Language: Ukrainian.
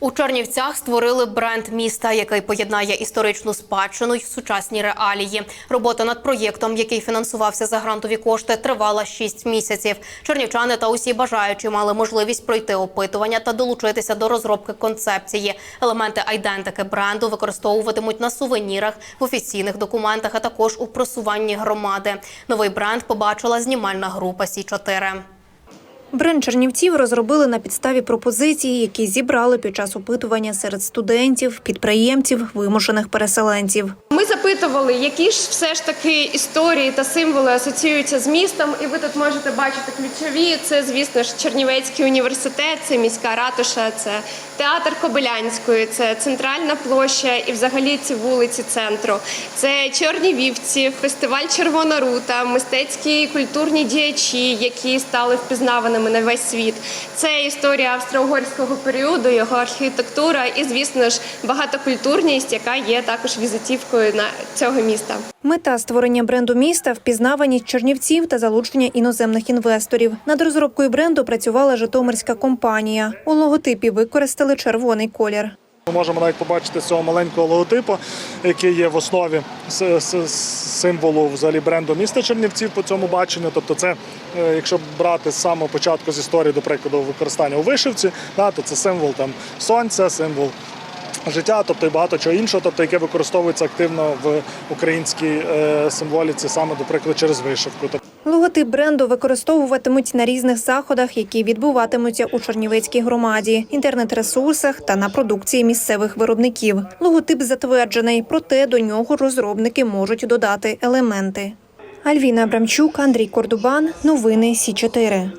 У Чернівцях створили бренд міста, який поєднає історичну спадщину й сучасні реалії. Робота над проєктом, який фінансувався за грантові кошти, тривала 6 місяців. Чернівчани та усі бажаючі мали можливість пройти опитування та долучитися до розробки концепції. Елементи айдентики бренду використовуватимуть на сувенірах, в офіційних документах, а також у просуванні громади. Новий бренд побачила знімальна група Сі 4 Бренд Чернівців розробили на підставі пропозицій, які зібрали під час опитування серед студентів, підприємців, вимушених переселенців. Ми запитували, які ж все ж таки історії та символи асоціюються з містом, і ви тут можете бачити ключові. Це, звісно ж, Чернівецький університет, це міська ратуша, це театр Кобилянської, це центральна площа і взагалі ці вулиці центру. Це Чорні вівці, фестиваль Червона рута, мистецькі і культурні діячі, які стали впізнаваними на весь світ. Це історія австро-угорського періоду, його архітектура і, звісно ж, багатокультурність, яка є також візитівкою на цього міста. Мета створення бренду міста впізнаваність чернівців та залучення іноземних інвесторів. Над розробкою бренду працювала Житомирська компанія. У логотипі використали червоний колір. Ми можемо навіть побачити цього маленького логотипу, який є в основі символу взагалі бренду міста Чернівців по цьому баченню. Тобто, це е, якщо брати з самого початку з історії, до прикладу, використання у вишивці, да, то це символ там сонця, символ. Життя, тобто і багато чого іншого, тобто яке використовується активно в українській е, символіці, саме до прикладу через вишивку. Логотип бренду використовуватимуть на різних заходах, які відбуватимуться у Чернівецькій громаді, інтернет-ресурсах та на продукції місцевих виробників. Логотип затверджений, проте до нього розробники можуть додати елементи. Альвіна Абрамчук, Андрій Кордубан. Новини Сі 4